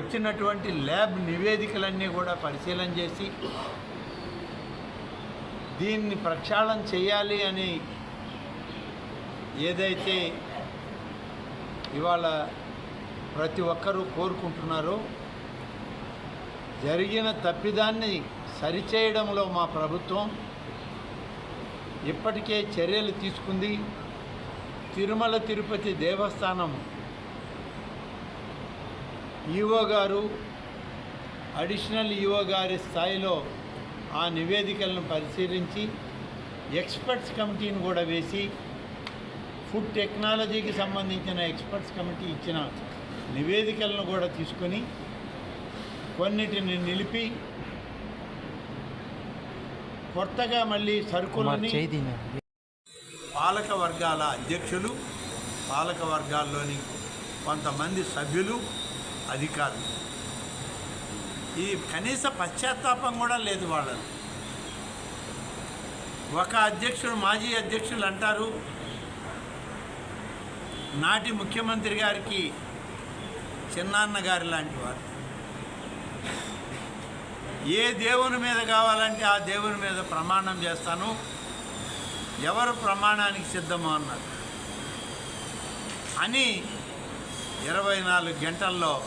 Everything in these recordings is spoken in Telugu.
వచ్చినటువంటి ల్యాబ్ నివేదికలన్నీ కూడా పరిశీలన చేసి దీన్ని ప్రక్షాళన చేయాలి అని ఏదైతే ఇవాళ ప్రతి ఒక్కరూ కోరుకుంటున్నారో జరిగిన తప్పిదాన్ని సరిచేయడంలో మా ప్రభుత్వం ఇప్పటికే చర్యలు తీసుకుంది. తిరుమల తిరుపతి దేవస్థానం ఈఓ గారు అడిషనల్ ఈఓ గారి స్థాయిలో ఆ నివేదికలను పరిశీలించి ఎక్స్పర్ట్స్ కమిటీని కూడా వేసి ఫుడ్ టెక్నాలజీకి సంబంధించిన ఎక్స్పర్ట్స్ కమిటీ ఇచ్చిన నివేదికలను కూడా తీసుకొని కొన్నిటిని నిలిపి కొత్తగా మళ్ళీ సరుకులని పాలక వర్గాల అధ్యక్షులు పాలక వర్గాల్లోని కొంతమంది సభ్యులు అది కాదు. ఈ కనీస పశ్చాత్తాపం కూడా లేదు వాళ్ళని ఒక అధ్యక్షుడు మాజీ అధ్యక్షులు అంటారు నాటి ముఖ్యమంత్రి గారికి చిన్నాన్న గారి లాంటి వారు. ఏ దేవుని మీద కావాలంటే ఆ దేవుని మీద ప్రమాణం చేస్తాను. ఎవరు ప్రమాణానికి సిద్ధమో అన్నారు. అని ఇరవై నాలుగు గంటల్లో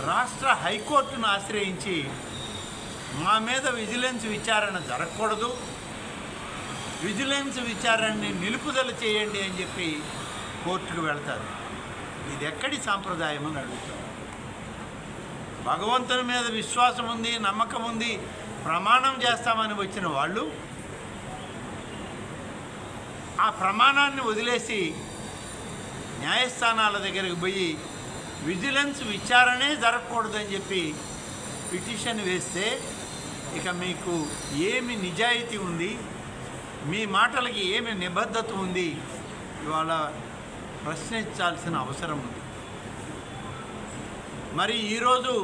రాష్ట్ర హైకోర్టును ఆశ్రయించి మా మీద విజిలెన్స్ విచారణ జరగకూడదు. విజిలెన్స్ విచారణని నిలుపుదల చేయండి అని చెప్పి కోర్టుకు వెళ్తారు. ఇది ఎక్కడి సాంప్రదాయం అని అడుగుతారు. భగవంతుని మీద విశ్వాసం ఉంది నమ్మకం ఉంది ప్రమాణం చేస్తామని వచ్చిన వాళ్ళు ఆ ప్రమాణాన్ని వదిలేసి న్యాయస్థానాల దగ్గరికి పోయి విజిలెన్స్ విచారణే జరగకూడదని చెప్పి పిటిషన్ వేస్తే ఇక మీకు ఏమి నిజాయితీ ఉంది మీ మాటలకి ఏమి నిబద్ధత ఉంది ఇవాళ ప్రశ్నించాల్సిన అవసరం ఉంది. మరి ఈరోజు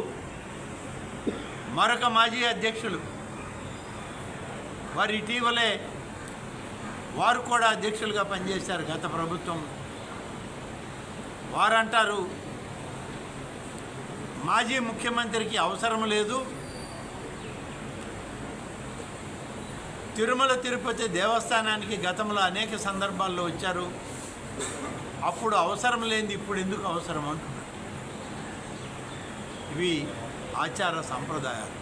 మరొక మాజీ అధ్యక్షులు వారు ఇటీవలే వారు కూడా అధ్యక్షులుగా పనిచేశారు గత ప్రభుత్వం. వారంటారు మాజీ ముఖ్యమంత్రికి అవసరం లేదు. తిరుమల తిరుపతి దేవస్థానానికి గతంలో అనేక సందర్భాల్లో వచ్చారు. అప్పుడు అవసరం లేనిది ఇప్పుడు ఎందుకు అవసరం అంటున్నారు. ఇవి ఆచార సంప్రదాయాలు.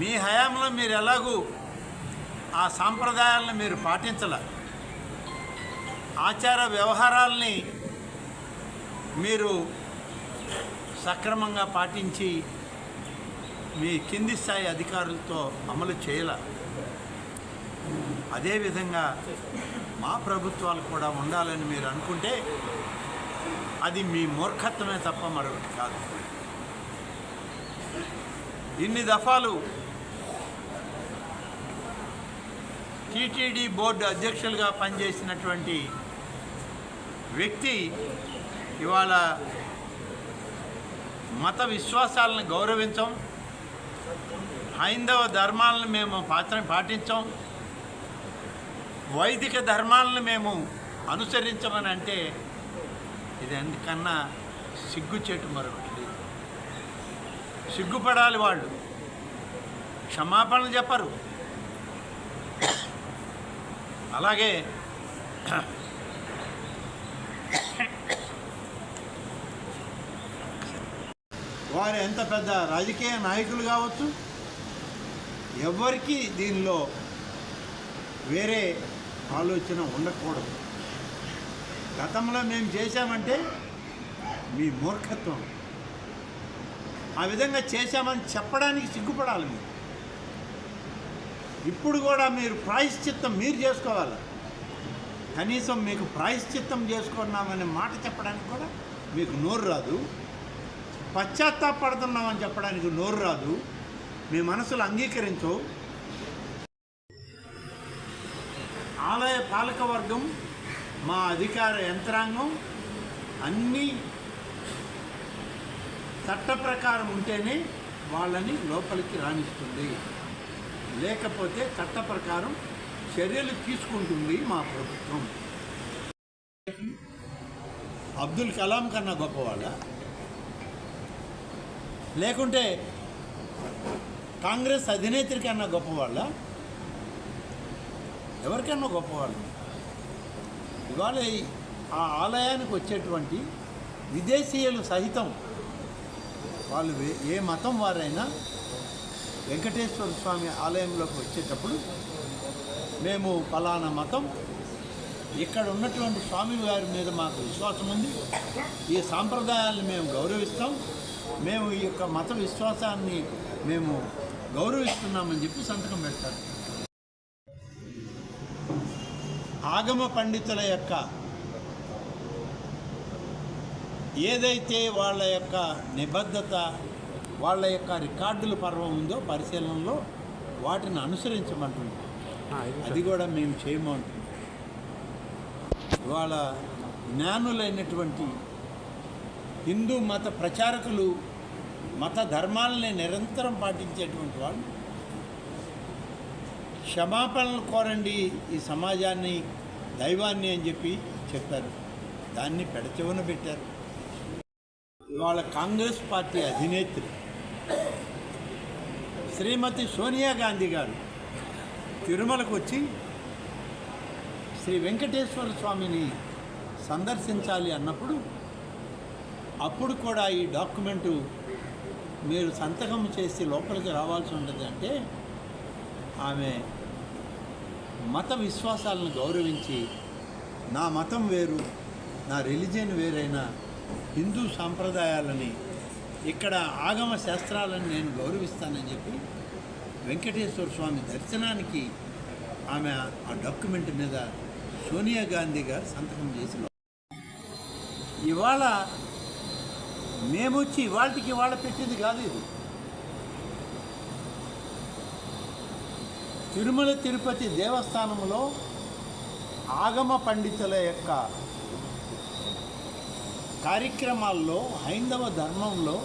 మీ హయాంలో మీరు ఎలాగూ ఆ సాంప్రదాయాలను మీరు పాటించాల. ఆచార వ్యవహారాల్ని మీరు సక్రమంగా పాటించి మీ కింది స్థాయి అధికారులతో అమలు చేయాల. అదేవిధంగా మా ప్రభుత్వాలు కూడా ఉండాలని మీరు అనుకుంటే అది మీ మూర్ఖత్వమే తప్ప మరొకటి కాదు. ఇన్ని దఫాలు టీటీడీ బోర్డు అధ్యక్షులుగా పనిచేసినటువంటి వ్యక్తి ఇవాళ మత విశ్వాసాలను గౌరవించం. హైందవ ధర్మాలను మేము పాత్ర పాటించాం. వైదిక ధర్మాలను మేము అనుసరించమని అంటే ఇది ఎందుకన్నా సిగ్గుచేటు మరొకటి. లేదు సిగ్గుపడాలి వాళ్ళు. క్షమాపణలు చెప్పరు. అలాగే వారు ఎంత పెద్ద రాజకీయ నాయకులు కావచ్చు ఎవరికి దీనిలో వేరే ఆలోచన ఉండకూడదు. గతంలో మేము చేశామంటే మీ మూర్ఖత్వం. ఆ విధంగా చేశామని చెప్పడానికి సిగ్గుపడాలి మీరు. ఇప్పుడు కూడా మీరు ప్రాయశ్చిత్తం మీరు చేసుకోవాలి. కనీసం మీకు ప్రాయశ్చిత్తం చేసుకున్నామనే మాట చెప్పడానికి కూడా మీకు నోరు రాదు. పశ్చాత్తాపడుతున్నామని చెప్పడానికి నోరు రాదు. మీ మనసులు అంగీకరించవు ఆలయ పాలక వర్గం మా అధికార యంత్రాంగం అన్నీ చట్ట ప్రకారం ఉంటేనే వాళ్ళని లోపలికి రాణిస్తుంది లేకపోతే చట్ట ప్రకారం చర్యలు తీసుకుంటుంది మా ప్రభుత్వం. అబ్దుల్ కలాం కన్నా గొప్పవాళ్ళ లేకుంటే కాంగ్రెస్ అధినేత్రి కన్నా గొప్పవాళ్ళ? ఎవరికన్నా గొప్పవాళ్ళు? ఇవాళ ఆ ఆలయానికి వచ్చేటువంటి విదేశీయులు సహితం వాళ్ళు వే- ఏ మతం వారైనా వెంకటేశ్వర స్వామి ఆలయంలోకి వచ్చేటప్పుడు మేము ఫలానా మతం ఇక్కడ ఉన్నటువంటి స్వామి వారి మీద మాకు విశ్వాసం ఉంది. ఈ సాంప్రదాయాలను మేము గౌరవిస్తాం. మేము ఈ యొక్క మత విశ్వాసాన్ని మేము గౌరవిస్తున్నామని చెప్పి సంతకం పెడతారు. ఆగమ పండితుల యొక్క ఏదైతే వాళ్ళ యొక్క నిబద్ధత వాళ్ళ యొక్క రికార్డుల పర్వం ఉందో పరిశీలనలో వాటిని అనుసరించమంటుంది. అది కూడా మేము చేయమంటుంది ఇవాళ జ్ఞానులైనటువంటి హిందూ మత ప్రచారకులు మత ధర్మాలని నిరంతరం పాటించేటువంటి వాళ్ళు. క్షమాపణలు కోరండి ఈ సమాజాన్ని దైవాన్ని అని చెప్పి చెప్పారు. దాన్ని పెడచెవున పెట్టారు. ఇవాళ కాంగ్రెస్ పార్టీ అధినేత్రి శ్రీమతి సోనియా గాంధీ గారు తిరుమలకు వచ్చి శ్రీ వెంకటేశ్వర స్వామిని సందర్శించాలి అన్నప్పుడు అప్పుడు కూడా ఈ డాక్యుమెంటు మీరు సంతకం చేసి లోపలికి రావాల్సి ఉంటుంది అంటే ఆమె మత విశ్వాసాలను గౌరవించి నా మతం వేరు నా రిలీజియన్ వేరైన హిందూ సాంప్రదాయాలని ఇక్కడ ఆగమ శాస్త్రాలను నేను గౌరవిస్తానని చెప్పి వెంకటేశ్వర స్వామి దర్శనానికి ఆమె ఆ డాక్యుమెంట్ మీద సోనియా గాంధీ గారు సంతకం చేసి ఇవాళ మేము వచ్చి వాళ్ళకి వాళ్ళ పెట్టింది కాదు ఇది. తిరుమల తిరుపతి దేవస్థానంలో ఆగమ పండితుల యొక్క కార్యక్రమాల్లో హైందవ ధర్మంలో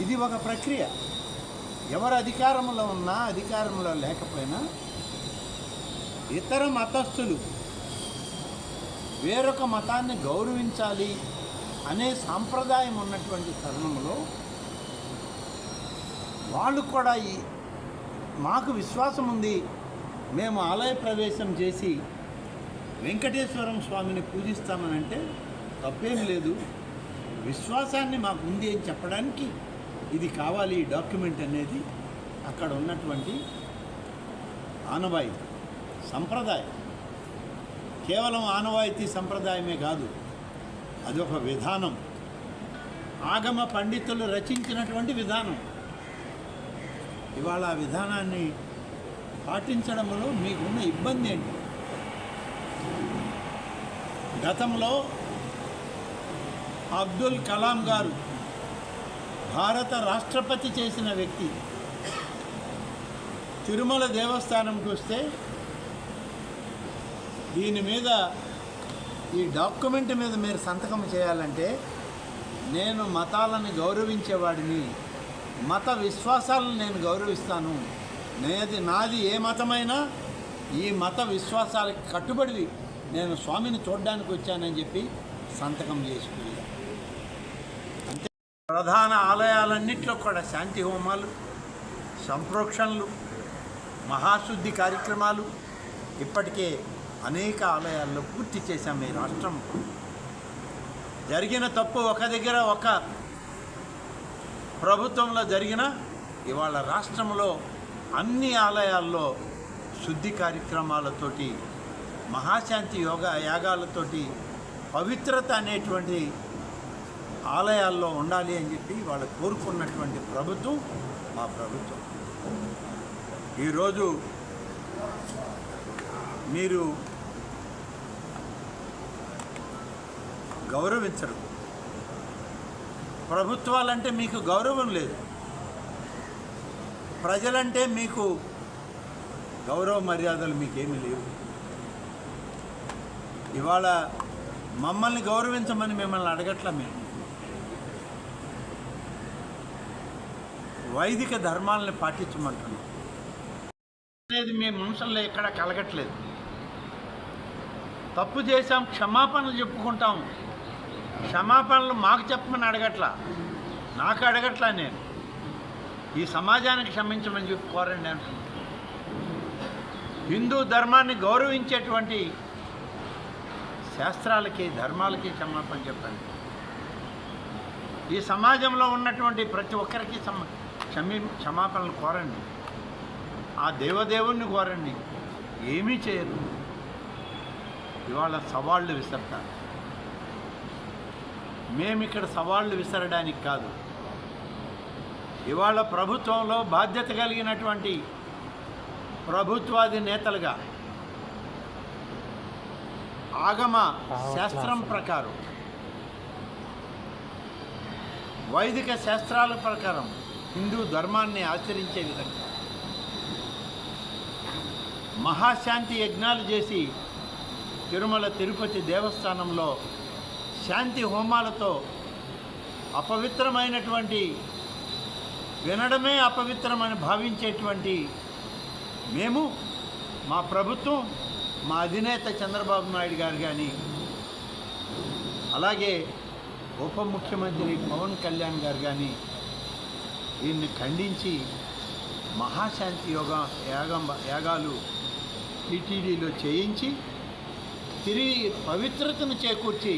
ఇది ఒక ప్రక్రియ. ఎవరు అధికారంలో ఉన్నా అధికారంలో లేకపోయినా ఇతర మతస్థులు వేరొక మతాన్ని గౌరవించాలి అనే సాంప్రదాయం ఉన్నటువంటి తరుణంలో వాళ్ళు కూడా ఈ మాకు విశ్వాసం ఉంది మేము ఆలయ ప్రవేశం చేసి వెంకటేశ్వరం స్వామిని పూజిస్తామనంటే తప్పేం లేదు. విశ్వాసాన్ని మాకు ఉంది అని చెప్పడానికి ఇది కావాలి ఈ డాక్యుమెంట్ అనేది అక్కడ ఉన్నటువంటి ఆనవాయితీ సంప్రదాయం. కేవలం ఆనవాయితీ సంప్రదాయమే కాదు అది ఒక విధానం. ఆగమ పండితులు రచించినటువంటి విధానం. ఇవాళ ఆ విధానాన్ని పాటించడంలో మీకున్న ఇబ్బంది ఏంటి? గతంలో అబ్దుల్ కలాం గారు భారత రాష్ట్రపతి చేసిన వ్యక్తి. తిరుమల దేవస్థానం వస్తే దీని మీద ఈ డాక్యుమెంట్ మీద మీరు సంతకం చేయాలంటే నేను మతాలను గౌరవించేవాడిని. మత విశ్వాసాలను నేను గౌరవిస్తాను. నేది నాది ఏ మతమైనా ఈ మత విశ్వాసాలకు కట్టుబడి నేను స్వామిని చూడడానికి వచ్చానని చెప్పి సంతకం చేసుకున్నాను అంతే. ప్రధాన ఆలయాలన్నింటిలో కూడా శాంతి హోమాలు సంప్రోక్షణలు మహాశుద్ధి కార్యక్రమాలు ఇప్పటికే అనేక ఆలయాల్లో పూర్తి చేశాం ఈ రాష్ట్రం. జరిగిన తప్పు ఒక దగ్గర ఒక ప్రభుత్వంలో జరిగిన ఇవాళ రాష్ట్రంలో అన్ని ఆలయాల్లో శుద్ధి కార్యక్రమాలతోటి మహాశాంతి యోగా యాగాలతోటి పవిత్రత అనేటువంటి ఆలయాల్లో ఉండాలి అని చెప్పి వాళ్ళు కోరుకున్నటువంటి ప్రభుత్వం మా ప్రభుత్వం. ఈరోజు మీరు గౌరవించరు. ప్రభుత్వాలంటే మీకు గౌరవం లేదు. ప్రజలంటే మీకు గౌరవ మర్యాదలు మీకేమీ లేవు. ఇవాళ మమ్మల్ని గౌరవించమని మిమ్మల్ని అడగట్ల మేము. వైదిక ధర్మాలని పాటించమంటున్నాం. అనేది మీ మనుషుల్లో ఎక్కడ కలగట్లేదు. తప్పు చేశాం క్షమాపణలు చెప్పుకుంటాం. క్షమాపణలు మాకు చెప్పమని అడగట్లా. నాకు అడగట్లా నేను. ఈ సమాజానికి క్షమించమని చెప్పి కోరండి అంటున్నాను హిందూ ధర్మాన్ని గౌరవించేటువంటి శాస్త్రాలకి ధర్మాలకి క్షమాపణ చెప్పండి. ఈ సమాజంలో ఉన్నటువంటి ప్రతి ఒక్కరికి సమ క్షమి క్షమాపణలు కోరండి. ఆ దేవదేవుణ్ణి కోరండి. ఏమీ చేయరు. ఇవాళ సవాళ్ళు విసరతారు. మేము ఇక్కడ సవాళ్ళు విసరడానికి కాదు. ఇవాళ ప్రభుత్వంలో బాధ్యత కలిగినటువంటి ప్రభుత్వాది నేతలుగా ఆగమ శాస్త్రం. ప్రకారం వైదిక శాస్త్రాల ప్రకారం హిందూ ధర్మాన్ని ఆచరించే విధంగా మహాశాంతి యజ్ఞాలు చేసి తిరుమల తిరుపతి దేవస్థానంలో శాంతి హోమాలతో అపవిత్రమైనటువంటి వినడమే అపవిత్రమని భావించేటువంటి మేము మా ప్రభుత్వం మా అధినేత చంద్రబాబు నాయుడు గారు కానీ అలాగే ఉప ముఖ్యమంత్రి పవన్ కళ్యాణ్ గారు కానీ దీన్ని ఖండించి మహాశాంతి యోగా యాగం యాగాలు టీటీడీలో చేయించి తిరిగి పవిత్రతను చేకూర్చి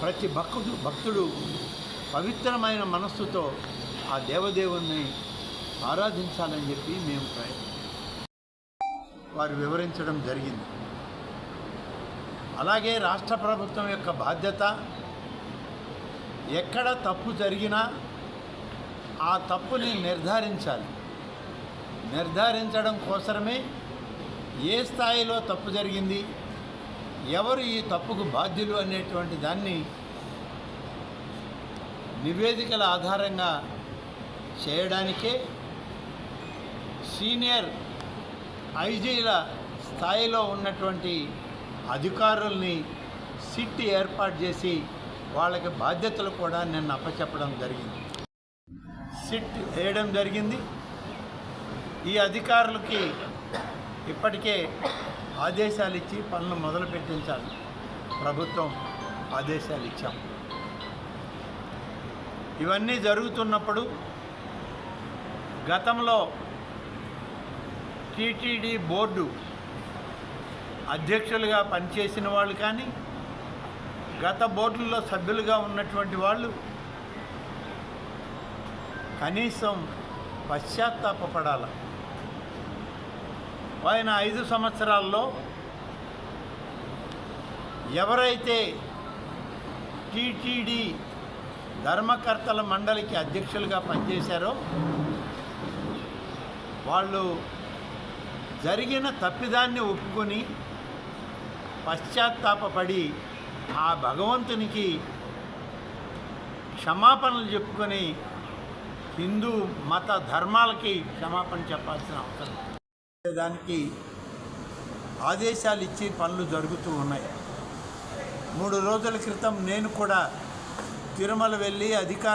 ప్రతి భక్తుడు భక్తుడు పవిత్రమైన మనస్సుతో ఆ దేవదేవుణ్ణి ఆరాధించాలని చెప్పి మేము ప్రయత్నం వారు వివరించడం జరిగింది. అలాగే రాష్ట్ర ప్రభుత్వం యొక్క బాధ్యత ఎక్కడ తప్పు జరిగినా ఆ తప్పుని నిర్ధారించాలి. నిర్ధారించడం కోసమే ఏ స్థాయిలో తప్పు జరిగింది ఎవరు ఈ తప్పుకు బాధ్యులు అనేటువంటి దాన్ని నివేదికల ఆధారంగా చేయడానికే సీనియర్ ఐజీల స్థాయిలో ఉన్నటువంటి అధికారుల్ని సిట్ ఏర్పాటు చేసి వాళ్ళకి బాధ్యతలు కూడా నిన్న అప్పచెప్పడం జరిగింది. సిట్ వేయడం జరిగింది. ఈ అధికారులకి ఇప్పటికే ఆదేశాలు ఇచ్చి పనులు మొదలు పెట్టించాలి ప్రభుత్వం ఆదేశాలు ఇచ్చాం. ఇవన్నీ జరుగుతున్నప్పుడు గతంలో టీటీడీ బోర్డు అధ్యక్షులుగా పనిచేసిన వాళ్ళు కానీ గత బోర్డుల్లో సభ్యులుగా ఉన్నటువంటి వాళ్ళు కనీసం పశ్చాత్తాపడాలి పైన ఐదు సంవత్సరాల్లో ఎవరైతే టీటీడీ ధర్మకర్తల మండలికి అధ్యక్షులుగా పనిచేశారో వాళ్ళు జరిగిన తప్పిదాన్ని ఒప్పుకొని పశ్చాత్తాపపడి ఆ భగవంతునికి క్షమాపణలు చెప్పుకొని హిందూ మత ధర్మాలకి క్షమాపణ చెప్పాల్సిన అవసరం. దానికి ఆదేశాలు ఇచ్చి పనులు జరుగుతూ ఉన్నాయి. మూడు రోజుల క్రితం నేను కూడా తిరుమల వెళ్ళి అధికార